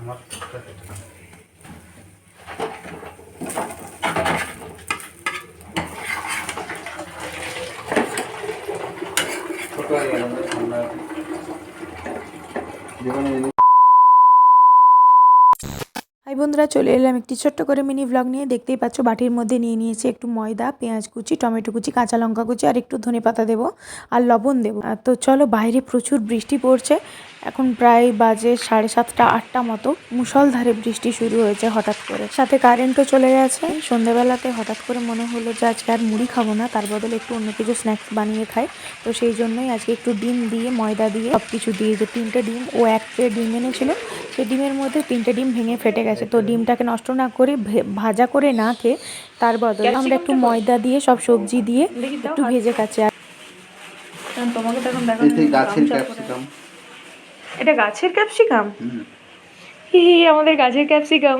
আমার ফুটটা কেটে দাও। ছোট হয়ে গেল না, ঠান্ডা যেখানে এনে হাই বন্ধুরা, চলে এলাম একটি ছোট্ট করে মিনি ভ্লগ নিয়ে। দেখতেই পাচ্ছ, বাটির মধ্যে নিয়ে নিয়েছি একটু ময়দা, পেঁয়াজ কুচি, টমেটো কুচি, কাঁচা লঙ্কা কুচি আর একটু ধনে পাতা দেবো আর লবণ দেবো। তো চলো, বাইরে প্রচুর বৃষ্টি পড়ছে। এখন প্রায় বাজে সাড়ে সাতটা, আটটা মতো। মুষলধারে বৃষ্টি শুরু হয়েছে হঠাৎ করে। সাথে কারেন্টও চলে গেছে। সন্ধ্যেবেলাতে হঠাৎ করে মনে হলো যে আজকে আর মুড়ি খাব না, তার বদলে একটু অন্য কিছু স্ন্যাক্স বানিয়ে খাই। তো সেই জন্যই আজকে একটু ডিম দিয়ে, ময়দা দিয়ে সব কিছু দিয়ে যে তিনটে ডিম, ও এক ডিম এনেছিল সেই ডিমের মধ্যে তিনটে ডিম ভেঙে ফেটে গেছে। তো ডিমটাকে নষ্ট না করে ভাজা করে না খেয়ে তার বদলে আমরা একটু ময়দা দিয়ে সব সবজি দিয়ে একটু ভেজে কাছে আর তোমাকে তো এতে গাছের এটা গাছের ক্যাপসিকাম? হি হি আমাদের গাছের ক্যাপসিকাম।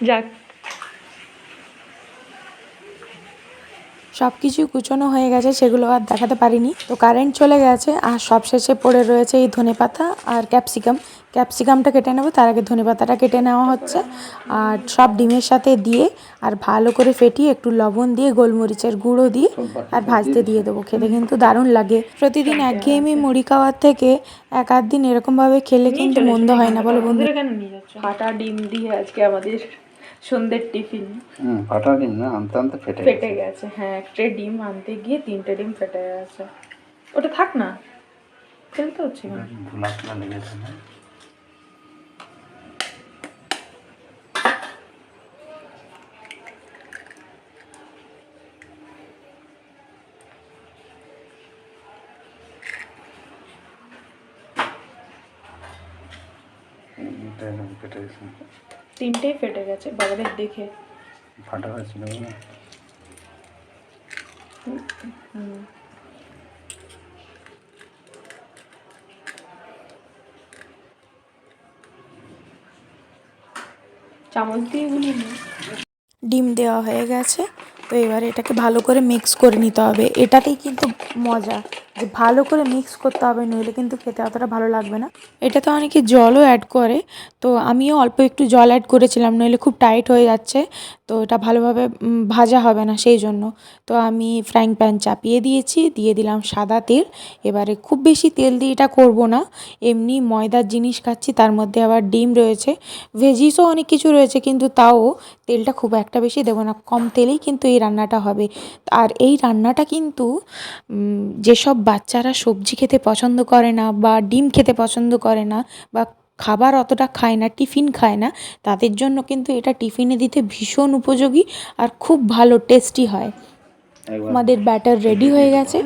যাক। সব কিছুই কুচোনো হয়ে গেছে, সেগুলো আর দেখাতে পারিনি। তো কারেন্ট চলে গেছে, আর সব শেষে পড়ে রয়েছে এই ধনেপাতা আর ক্যাপসিকাম ক্যাপসিকামটা কেটে নেব, তার আগে ধনেপাতাটা কেটে নেওয়া হচ্ছে। আর সব ডিমের সাথে দিয়ে আর ভালো করে ফেটিয়ে একটু লবণ দিয়ে, গোলমরিচের গুঁড়ো দিয়ে আর ভাজতে দিয়ে দেবো। খেতে কিন্তু দারুণ লাগে। প্রতিদিন একঘেয়েমি মুড়ি খাওয়ার থেকে এক আধ দিন এরকমভাবে খেলে কিন্তু মন্দ হয় না। বলো বন্ধু। ডিম দিয়ে আজকে আমাদের সন্ধ্যের টিফিন। হুম ফাটা ডিম না? আনতে আনতে ফেটে ফেটে গেছে হ্যাঁ একটা ডিম আনতে গিয়ে তিনটে ডিম ফেটে গেছে। ওটা থাক না। ফেলতে হচ্ছে না। ধুলা লেগেছে না? এটা ফেটে গেছে। তিনটেই ফেটে গেছে। বাবাদের দেখে। ফাটা হয়েছিল হুম চামচ দিয়ে গুলিয়ে ডিম দেওয়া হয়ে গেছে। তো এবার এটাকে ভালো করে মিক্স করে নিতে হবে। এটাতেই কিন্তু মজা। ভালো করে মিক্স করতে হবে, নইলে কিন্তু খেতে অতটা ভালো লাগবে না। এটা তো অনেকে জলও অ্যাড করে, তো আমিও অল্প একটু জল অ্যাড করেছিলাম, নইলে খুব টাইট হয়ে যাচ্ছে, তো এটা ভালোভাবে ভাজা হবে না সেই জন্য। তো আমি ফ্রাইং প্যান চাপিয়ে দিয়েছি, দিয়ে দিলাম সাদা তেল। এবারে খুব বেশি তেল দিয়ে এটা করব না, এমনি ময়দার জিনিস খাচ্ছি, তার মধ্যে আবার ডিম রয়েছে। ভেজিসও অনেক কিছু রয়েছে, কিন্তু তাও তেলটা খুব একটা বেশি দেবো না, কম তেলেই কিন্তু এই রান্নাটা হবে। আর এই রান্নাটা কিন্তু যেসব বাচ্চারা সবজি খেতে পছন্দ করে না বা ডিম খেতে পছন্দ করে না বা খাবার অতটা খায় না টিফিন খায় না তাদের জন্য কিন্তু এটা টিফিনে দিতে ভীষণ উপযোগী আর খুব ভালো টেস্টি হয়। আমাদের ব্যাটার রেডি হয়ে গেছে।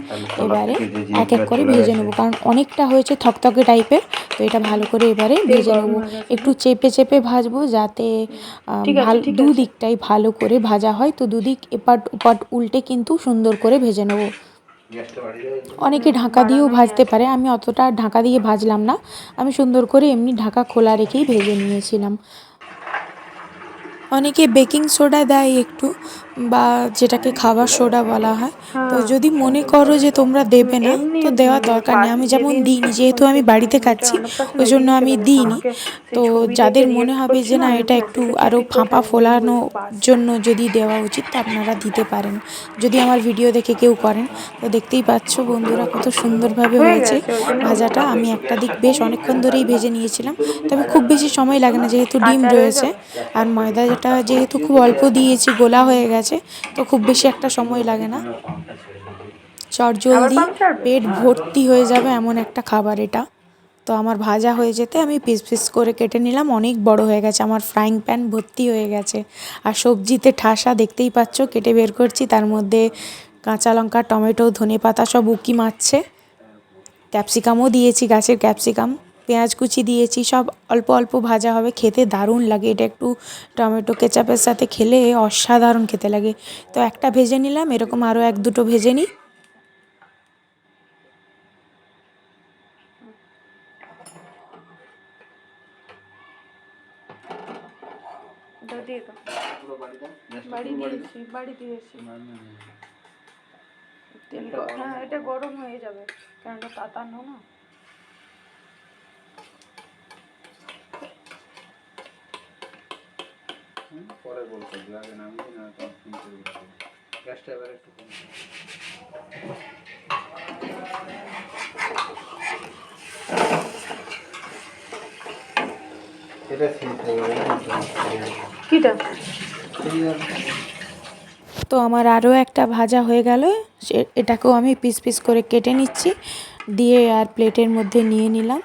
এবারে এক এক করে ভেজে নেব কারণ অনেকটা হয়েছে থকথকে টাইপের তো এটা ভালো করে এবারে ভেজে নেব। একটু চেপে চেপে ভাজবো যাতে ভালো ঠিক দু দিকটাই ভালো করে ভাজা হয়। তো দুদিক এপাট ওপাট উল্টে কিন্তু সুন্দর করে ভেজে নেব। অনেকে ঢাকা দিয়েও ভাজতে পারে, আমি অতটা ঢাকা দিয়ে ভাজলাম না। আমি সুন্দর করে এমনি ঢাকা খোলা রেখেই ভেজে নিয়েছিলাম। অনেকে বেকিং সোডা দেয় একটু বা যেটাকে খাবার সোডা বলা হয়। তো যদি মনে করো যে তোমরা দেবে না তো দেওয়ার দরকার নেই। আমি যেমন দিইনি যেহেতু আমি বাড়িতে খাচ্ছি ওই জন্য আমি দিইনি। তো যাদের মনে হবে যে না এটা একটু আরও ফাঁপা ফোলানোর জন্য যদি দেওয়া উচিত তো আপনারা দিতে পারেন। যদি আমার ভিডিও দেখে কেউ করেন তো দেখতেই পাচ্ছ বন্ধুরা কত সুন্দরভাবে হয়েছে। ভাজাটা আমি একটা দিক বেশ অনেকক্ষণ ধরেই ভেজে নিয়েছিলাম। তবে খুব বেশি সময় লাগে না যেহেতু ডিম রয়েছে আর ময়দাটা যেহেতু খুব অল্প দিয়েছি গোলা হয়ে গেছে তো খুব বেশি একটা সময় লাগে না। চটজলদি পেট ভর্তি হয়ে যাবে এমন একটা খাবার এটা। তো আমার ভাজা হয়ে যেতে আমি পিস পিস করে কেটে নিলাম অনেক বড় হয়ে গেছে আমার ফ্রাইং প্যান ভর্তি হয়ে গেছে। আর সবজিতে ঠাসা দেখতেই পাচ্ছ কেটে বের করছি তার মধ্যে কাঁচা লঙ্কা টমেটো ধনে পাতা সব উকি মারছে। ক্যাপসিকামও দিয়েছি গাছের ক্যাপসিকাম। পেঁয়াজ কুচি দিয়েছি সব অল্প অল্প ভাজা হবে খেতে দারুণ লাগে। এটা একটু টমেটো কেচাপের সাথে খেলে অসাধারণ খেতে লাগে। তো একটা ভেজে নিলাম এরকম আরও এক দুটো ভেজে নিই। তেল হ্যাঁ এটা গরম হয়ে যাবে এটা তাতানো না। বলতো যে আগে নামিয়ে না তো দিতে গ্যাসটা এবার একটু কম তো আমার আরও একটা ভাজা হয়ে গেল। এটাকেও আমি পিস পিস করে কেটে নিচ্ছি। দিয়ে আর প্লেটের মধ্যে নিয়ে নিলাম।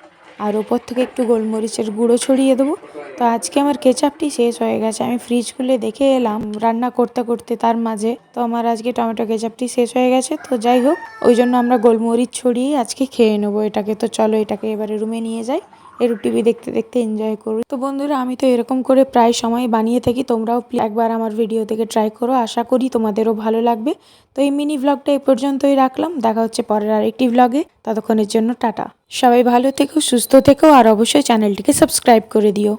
আর ওপর থেকে একটু গোলমরিচের গুঁড়ো ছড়িয়ে দেবো। তো আজকে আমার কেচাপটি শেষ হয়ে গেছে। আমি ফ্রিজ খুলে দেখে এলাম রান্না করতে করতে তার মাঝে। তো আমার আজকে টমেটো কেচাপটি শেষ হয়ে গেছে। তো যাই হোক, ওই জন্য আমরা গোলমরিচ ছড়িয়ে আজকে খেয়ে নেব এটাকে। তো চলো এটাকে এবারে রুমে নিয়ে যাই। এরূপ টিভি দেখতে দেখতে এনজয় করো। তো বন্ধুরা, আমি তো এরকম করে প্রায় সময় বানিয়ে থাকি, তোমরাও একবার আমার ভিডিও থেকে ট্রাই করো, আশা করি তোমাদেরও ভালো লাগবে। তো এই মিনি ব্লগটা এই পর্যন্তই রাখলাম, দেখা হচ্ছে পরের আরেকটি ব্লগে ততক্ষণের জন্য টাটা। সবাই ভালো থেকো, সুস্থ থেকো, আর অবশ্যই চ্যানেলটিকে সাবস্ক্রাইব করে দিও।